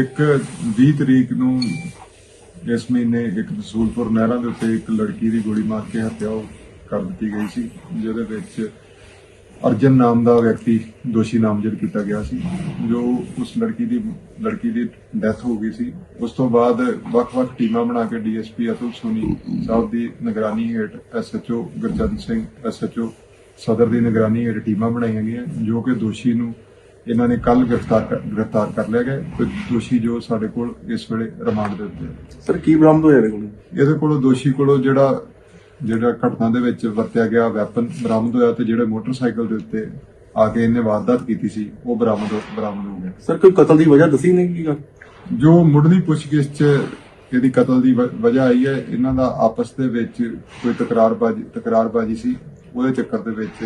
ਇੱਕ 20 ਤਰੀਕ ਨੂੰ ਇਸ ਮਹੀਨੇ ਇੱਕ ਰਸੂਲਪੁਰ ਨਹਿਰਾਂ ਦੇ ਉੱਤੇ ਇੱਕ ਲੜਕੀ ਦੀ ਗੋਲੀ ਮਾਰ ਕੇ ਹੱਤਿਆ ਕਰ ਦਿੱਤੀ ਗਈ ਸੀ, ਜਿਹਦੇ ਵਿੱਚ ਅਰਜਨ ਨਾਮ ਦਾ ਵਿਅਕਤੀ ਦੋਸ਼ੀ ਨਾਮਜ਼ਦ ਕੀਤਾ ਗਿਆ ਸੀ, ਜੋ ਉਸ ਲੜਕੀ ਦੀ ਲੜਕੀ ਦੀ ਡੈਥ ਹੋ ਗਈ ਸੀ। ਉਸ ਤੋਂ ਬਾਅਦ ਵੱਖ-ਵੱਖ ਟੀਮਾਂ ਬਣਾ ਕੇ ਡੀਐਸਪੀ ਅਤੁਲ ਸੋਨੀ ਸਾਹਿਬ ਦੀ ਨਿਗਰਾਨੀ ਹੇਠ ਐਸਐਚਓ ਗੁਰਜੰਤ ਸਿੰਘ, ਐਸਐਚਓ ਸਦਰ ਦੀ ਨਿਗਰਾਨੀ ਹੇਠ ਟੀਮਾਂ ਬਣਾਈਆਂ ਗਈਆਂ, ਜੋ ਕਿ ਦੋਸ਼ੀ ਨੂੰ ਇਹਨਾਂ ਨੇ ਕੱਲ ਗ੍ਰਿਫਤਾਰ ਕਰ- ਗ੍ਰਿਫਤਾਰ ਕਰ ਲਿਆ ਗਿਆ ਤੇ ਦੋਸ਼ੀ ਜੋ ਸਾਡੇ ਕੋਲ ਇਸ ਵੇਲੇ ਰਿਮਾਂਡ ਦੇ ਉੱਤੇ ਹੈ। ਸਰ ਕੀ ਬਰਾਮਦ ਹੋਇਆ ਇਹਦੇ ਕੋਲ? ਇਹਦੇ ਕੋਲੋਂ ਦੋਸ਼ੀ ਕੋਲੋਂ ਜਿਹੜਾ ਜਿਹੜਾ ਘਟਨਾ ਦੇ ਵਿੱਚ ਵਰਤਿਆ ਗਿਆ ਵੈਪਨ ਬਰਾਮਦ ਹੋਇਆ ਤੇ ਜਿਹੜੇ ਮੋਟਰਸਾਈਕਲ ਦੇ ਉੱਤੇ ਆ ਕੇ ਇਹਨੇ ਵਾਰਦਾਤ ਕੀਤੀ ਸੀ ਉਹ ਬਰਾਮਦ ਹੋ- ਬਰਾਮਦ ਹੋ ਗਿਆ। ਸਰ ਕੋਈ ਕਤਲ ਦੀ ਵਜ੍ਹਾ ਦੱਸੀ ਨਹੀਂ ਕੀ ਗੱਲ? ਜੋ ਮੁੱਢਲੀ ਪੁੱਛਗਿੱਛ 'ਚ ਇਹਦੀ ਕਤਲ ਦੀ ਵ- ਵਜ੍ਹਾ ਆਈ ਹੈ ਇਹਨਾਂ ਦਾ ਆਪਸ ਦੇ ਵਿੱਚ ਕੋਈ ਤਕਰਾਰਬਾਜ਼ੀ ਤਕਰਾਰਬਾਜ਼ੀ ਸੀ ਉਹਦੇ ਚੱਕਰ ਦੇ ਵਿੱਚ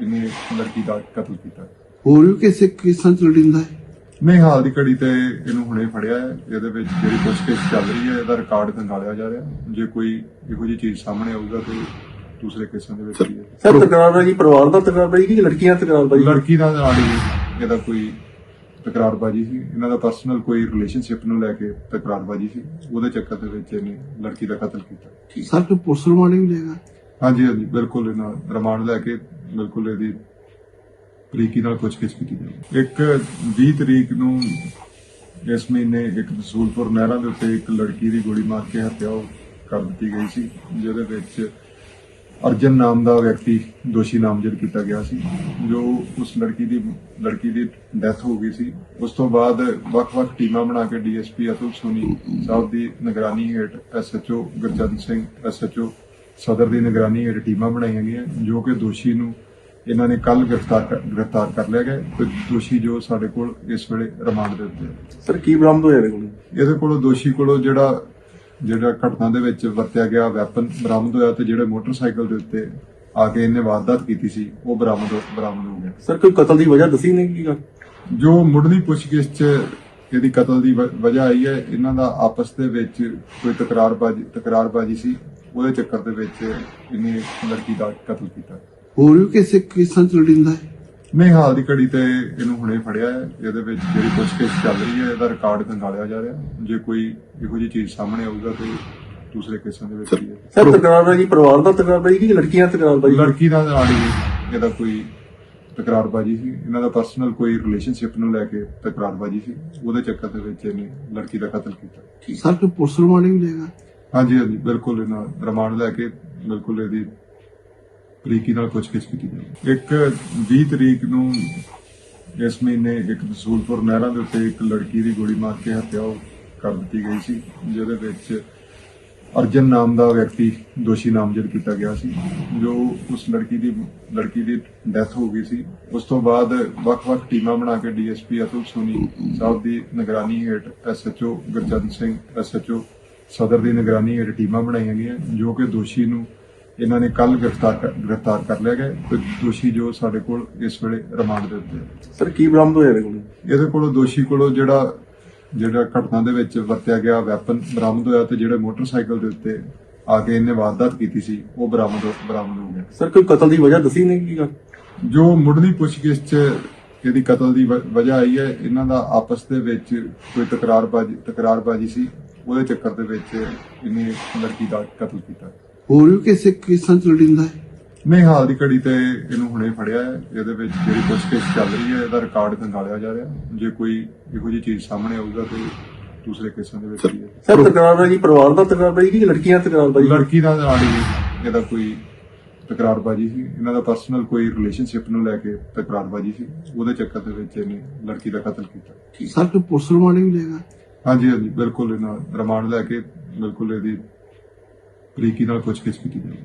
ਇਹਨੇ ਲੜਕੀ ਦਾ ਕਤਲ ਕੀਤਾ। ਹੋਰ ਵੀ ਕਿਸੇ ਕਿਸਾਂ ਚ ਲੜਿੰਦਾ ਹੈ? ਨਹੀਂ ਹਾਲ ਦੀ ਘੜੀ ਤੇ ਇਹਨੂੰ ਹੁਣੇ ਫੜਿਆ ਹੈ ਇਹਦੇ ਵਿੱਚ ਜਿਹੜੀ ਪੁੱਛਗਿੱਛ ਚੱਲ ਰਹੀ ਹੈ ਇਹਦਾ ਰਿਕਾਰਡ ਖੰਗਾਲਿਆ ਜਾ ਰਿਹਾ ਜੇ ਕੋਈ ਇਹੋ ਜਿਹੀ ਚੀਜ਼ ਸਾਹਮਣੇ ਆਊਗਾ ਤੇ ਦੂਸਰੇ ਕੇਸਾਂ ਦੇ ਵਿੱਚ ਵੀ ਹੈ। ਸਰ ਤਕਰਾਰਬਾਜੀ ਪਰਿਵਾਰ ਦਾ ਤਕਰਾਰਬਾਜੀ ਕਿ ਲੜਕੀਆਂ ਦਾ ਤਕਰਾਰਬਾਜੀ? ਲੜਕੀ ਦਾ ਨਾਲ ਹੀ ਇਹਦਾ ਕੋਈ ਤਕਰਾਰਬਾਜੀ ਸੀ। ਇਹਨਾਂ ਦਾ ਪਰਸਨਲ ਕੋਈ ਰਿਲੇਸ਼ਨਸ਼ਿਪ ਨੂੰ ਲੈ ਕੇ ਤਕਰਾਰਬਾਜੀ ਸੀ। ਉਹਦੇ ਚੱਕਰ ਦੇ ਵਿੱਚ ਇਹਨੇ ਲੜਕੀ ਦਾ ਕਤਲ ਕੀਤਾ। ਸਰ ਕੋਈ ਪੁਲਿਸ ਰਿਮਾਂਡ ਵੀ ਮਿਲੇਗਾ ਹਾਂਜੀ ਹਾਂਜੀ ਬਿਲਕੁਲ ਇਹਨਾਂ ਰਿਮਾਂਡ ਲੈ ਕੇ ਬਿਲਕੁਲ ਇਹਦੀ ਬਰੀਕੀ ਨਾਲ ਪੁੱਛਗਿੱਛ ਕੀਤੀ ਜਾਵੇ। ਇੱਕ 20 ਤਰੀਕ ਨੂੰ ਇਸ ਮਹੀਨੇ ਇੱਕ ਰਸੂਲਪੁਰ ਨਹਿਰਾਂ ਦੇ ਉੱਤੇ ਇੱਕ ਲੜਕੀ ਦੀ ਗੋਲੀ ਮਾਰ ਕੇ ਹੱਤਿਆ ਕਰ ਦਿੱਤੀ ਗਈ ਸੀ, ਜਿਹਦੇ ਵਿੱਚ ਅਰਜਨ ਨਾਮ ਦਾ ਵਿਅਕਤੀ ਦੋਸ਼ੀ ਨਾਮਜ਼ਦ ਕੀਤਾ ਗਿਆ ਸੀ, ਜੋ ਉਸ ਲੜਕੀ ਦੀ ਲੜਕੀ ਦੀ ਡੈਥ ਹੋ ਗਈ ਸੀ। ਉਸ ਤੋਂ ਬਾਅਦ ਵੱਖ-ਵੱਖ ਟੀਮਾਂ ਬਣਾ ਕੇ ਡੀਐਸਪੀ ਅਤੁਲ ਸੋਨੀ ਸਾਹਿਬ ਦੀ ਨਿਗਰਾਨੀ ਹੇਠ ਐਸਐਚਓ ਗੁਰਜੰਤ ਸਿੰਘ, ਐਸਐਚਓ ਸਦਰ ਦੀ ਨਿਗਰਾਨੀ ਹੇਠ ਟੀਮਾਂ ਬਣਾਈਆਂ ਗਈਆਂ, ਜੋ ਕਿ ਦੋਸ਼ੀ ਨੂੰ ਇਹਨਾਂ ਨੇ ਕੱਲ ਗ੍ਰਿਫਤਾਰ ਕਰ- ਗ੍ਰਿਫਤਾਰ ਕਰ ਲਿਆ ਗਿਆ। ਤੇ ਦੋਸ਼ੀ ਜੋ ਸਾਡੇ ਕੋਲ ਇਸ ਵੇਲੇ ਰਿਮਾਂਡ ਦੇ ਉੱਤੇ ਹੈ ਸਰ ਕੀ ਬਰਾਮਦ ਹੋਇਆ ਇਹਦੇ ਕੋਲ? ਇਹਦੇ ਕੋਲੋਂ ਦੋਸ਼ੀ ਕੋਲੋਂ ਜਿਹੜਾ ਜਿਹੜਾ ਘਟਨਾ ਦੇ ਵਿੱਚ ਵਰਤਿਆ ਗਿਆ ਵੈਪਨ ਬਰਾਮਦ ਹੋਇਆ ਤੇ ਜਿਹੜੇ ਮੋਟਰਸਾਈਕਲ ਦੇ ਉੱਤੇ ਆ ਕੇ ਇਹਨੇ ਵਾਰਦਾਤ ਕੀਤੀ ਸੀ ਉਹ ਬਰਾਮਦ ਹੋ- ਬਰਾਮਦ ਹੋ ਗਿਆ। ਸਰ ਕੋਈ ਕਤਲ ਦੀ ਵਜ੍ਹਾ ਦੱਸੀ ਨਹੀਂ ਕੀ ਗੱਲ? ਜੋ ਮੁੱਢਲੀ ਪੁੱਛਗਿੱਛ 'ਚ ਇਹਦੀ ਕਤਲ ਦੀ ਵ- ਵਜ੍ਹਾ ਆਈ ਹੈ ਇਹਨਾਂ ਦਾ ਆਪਸ ਦੇ ਵਿੱਚ ਕੋਈ ਤਕਰਾਰਬਾਜ਼ੀ ਤਕਰਾਰਬਾਜ਼ੀ ਸੀ। ਉਹਦੇ ਚੱਕਰ ਦੇ ਵਿੱਚ ਇਹਨੇ ਲੜਕੀ ਦਾ ਕਤਲ ਕੀਤਾ। ਹੋਰ ਵੀ ਕਿਸੇ ਕਿਸਾਂ ਚ ਲੜਿੰਦਾ ਹੈ? ਨਹੀਂ ਹਾਲ ਦੀ ਘੜੀ ਤੇ ਇਹਨੂੰ ਹੁਣੇ ਫੜਿਆ ਹੈ ਇਹਦੇ ਵਿੱਚ ਜਿਹੜੀ ਪੁੱਛਗਿੱਛ ਚੱਲ ਰਹੀ ਹੈ ਇਹਦਾ ਰਿਕਾਰਡ ਖੰਗਾਲਿਆ ਜਾ ਰਿਹਾ ਜੇ ਕੋਈ ਇਹੋ ਜਿਹੀ ਚੀਜ਼ ਸਾਹਮਣੇ ਆਊਗਾ ਤੇ ਦੂਸਰੇ ਕੇਸਾਂ ਦੇ ਵਿੱਚ ਵੀ ਹੈ ਸਰ ਤਕਰਾਰਬਾਜੀ ਪਰਿਵਾਰ ਦਾ ਤਕਰਾਰਬਾਜੀ ਕਿ ਲੜਕੀਆਂ ਦਾ ਤਕਰਾਰਬਾਜੀ? ਲੜਕੀ ਦਾ ਹੀ ਇਹਦਾ ਕੋਈ ਤਕਰਾਰਬਾਜੀ ਸੀ। ਇਹਨਾਂ ਦਾ ਪਰਸਨਲ ਕੋਈ ਰਿਲੇਸ਼ਨਸ਼ਿਪ ਨੂੰ ਲੈ ਕੇ ਤਕਰਾਰਬਾਜੀ ਸੀ। ਉਹਦੇ ਚੱਕਰ ਦੇ ਵਿੱਚ ਇਹਨੇ ਲੜਕੀ ਦਾ ਕਤਲ ਕੀਤਾ। ਸਰ ਕੋਈ ਪੁਲਿਸ ਰਿਮਾਂਡ ਵੀ ਮਿਲੇਗਾ ਹਾਂਜੀ ਹਾਂਜੀ ਬਿਲਕੁਲ ਇਹਨਾਂ ਰਿਮਾਂਡ ਲੈ ਕੇ ਬਿਲਕੁਲ ਇਹਦੀ ਬਰੀਕੀ ਨਾਲ ਪੁੱਛਗਿੱਛ ਕੀਤੀ ਜਾਵੇ। ਇੱਕ 20 ਤਰੀਕ ਨੂੰ ਇਸ ਮਹੀਨੇ ਇੱਕ ਰਸੂਲਪੁਰ ਨਹਿਰਾਂ ਦੇ ਉੱਤੇ ਇੱਕ ਲੜਕੀ ਦੀ ਗੋਲੀ ਮਾਰ ਕੇ ਹੱਤਿਆ ਕਰ ਦਿੱਤੀ ਗਈ ਸੀ, ਜਿਹਦੇ ਵਿੱਚ ਅਰਜਨ ਨਾਮ ਦਾ ਵਿਅਕਤੀ ਦੋਸ਼ੀ ਨਾਮਜ਼ਦ ਕੀਤਾ ਗਿਆ ਸੀ, ਜੋ ਉਸ ਲੜਕੀ ਦੀ ਲੜਕੀ ਦੀ ਡੈਥ ਹੋ ਗਈ ਸੀ। ਉਸ ਤੋਂ ਬਾਅਦ ਵੱਖ-ਵੱਖ ਟੀਮਾਂ ਬਣਾ ਕੇ ਡੀਐਸਪੀ ਅਤੁਲ ਸੋਨੀ ਸਾਹਿਬ ਦੀ ਨਿਗਰਾਨੀ ਹੇਠ ਐਸਐਚਓ ਗੁਰਜੰਤ ਸਿੰਘ, ਐਸਐਚਓ ਸਦਰ ਦੀ ਨਿਗਰਾਨੀ ਹੇਠ ਟੀਮਾਂ ਬਣਾਈਆਂ ਗਈਆਂ, ਜੋ ਕਿ ਦੋਸ਼ੀ ਨੂੰ ਇਹਨਾਂ ਨੇ ਕੱਲ ਗ੍ਰਿਫਤਾਰ ਕਰ- ਗ੍ਰਿਫਤਾਰ ਕਰ ਲਿਆ ਗਿਆ। ਤੇ ਦੋਸ਼ੀ ਜੋ ਸਾਡੇ ਕੋਲ ਇਸ ਵੇਲੇ ਰਿਮਾਂਡ ਦੇ ਉੱਤੇ ਹੈ ਸਰ ਕੀ ਬਰਾਮਦ ਹੋਇਆ ਇਹਦੇ ਕੋਲ? ਇਹਦੇ ਕੋਲੋਂ ਦੋਸ਼ੀ ਕੋਲੋਂ ਜਿਹੜਾ ਜਿਹੜਾ ਘਟਨਾ ਦੇ ਵਿੱਚ ਵਰਤਿਆ ਗਿਆ ਵੈਪਨ ਬਰਾਮਦ ਹੋਇਆ ਤੇ ਜਿਹੜੇ ਮੋਟਰਸਾਈਕਲ ਦੇ ਉੱਤੇ ਆ ਕੇ ਇਹਨੇ ਵਾਰਦਾਤ ਕੀਤੀ ਸੀ ਉਹ ਬਰਾਮਦ ਹੋ- ਬਰਾਮਦ ਹੋ ਗਿਆ। ਸਰ ਕੋਈ ਕਤਲ ਦੀ ਵਜ੍ਹਾ ਦੱਸੀ ਨਹੀਂ ਕੀ ਗੱਲ? ਜੋ ਮੁੱਢਲੀ ਪੁੱਛਗਿੱਛ 'ਚ ਇਹਦੀ ਕਤਲ ਦੀ ਵ- ਵਜ੍ਹਾ ਆਈ ਹੈ ਇਹਨਾਂ ਦਾ ਆਪਸ ਦੇ ਵਿੱਚ ਕੋਈ ਤਕਰਾਰਬਾਜ਼ੀ ਤਕਰਾਰਬਾਜ਼ੀ ਸੀ ਉਹਦੇ ਚੱਕਰ ਦੇ ਵਿੱਚ ਇਹਨੇ ਲੜਕੀ ਦਾ ਕਤਲ ਕੀਤਾ। ਹੋਰ ਵੀ ਕਿਸੇ ਕਿਸਾਂ ਚ ਲੜਿੰਦਾ ਹੈ? ਨਹੀਂ ਹਾਲ ਦੀ ਘੜੀ ਤੇ ਇਹਨੂੰ ਹੁਣੇ ਫੜਿਆ ਹੈ। ਇਹਦੇ ਵਿੱਚ ਜਿਹੜੀ ਪੁੱਛਗਿੱਛ ਚੱਲ ਰਹੀ ਹੈ ਇਹਦਾ ਰਿਕਾਰਡ ਖੰਗਾਲਿਆ ਜਾ ਰਿਹਾ। ਜੇ ਕੋਈ ਇਹੋ ਜਿਹੀ ਚੀਜ਼ ਸਾਹਮਣੇ ਆਊਗਾ ਤੇ ਦੂਸਰੇ ਕੇਸਾਂ ਦੇ ਵਿੱਚ ਵੀ ਹੈ ਸਰ ਤਕਰਾਰਬਾਜੀ ਪਰਿਵਾਰ ਦਾ ਤਕਰਾਰਬਾਜੀ ਕਿ ਲੜਕੀਆਂ ਦਾ ਤਕਰਾਰਬਾਜੀ? ਲੜਕੀ ਦਾ ਨਾਲ ਹੀ ਇਹਦਾ ਕੋਈ ਤਕਰਾਰਬਾਜੀ ਸੀ। ਇਹਨਾਂ ਦਾ ਪਰਸਨਲ ਕੋਈ ਰਿਲੇਸ਼ਨਸ਼ਿਪ ਨੂੰ ਲੈ ਕੇ ਤਕਰਾਰਬਾਜੀ ਸੀ। ਉਹਦੇ ਚੱਕਰ ਦੇ ਵਿੱਚ ਇਹਨੇ ਲੜਕੀ ਦਾ ਕਤਲ ਕੀਤਾ। ਸਰ ਕੋਈ ਪੁਲਿਸ ਰਿਮਾਂਡ ਵੀ ਮਿਲੇਗਾ ਹਾਂਜੀ ਹਾਂਜੀ ਬਿਲਕੁਲ। ਇਹਨਾਂ ਰਿਮਾਂਡ ਲੈ ਕੇ ਬਿਲਕੁਲ ਇਹਦੀ ਬਰੀਕੀ ਨਾਲ ਪੁੱਛਗਿੱਛ ਕੀਤੀ ਜਾਵੇ।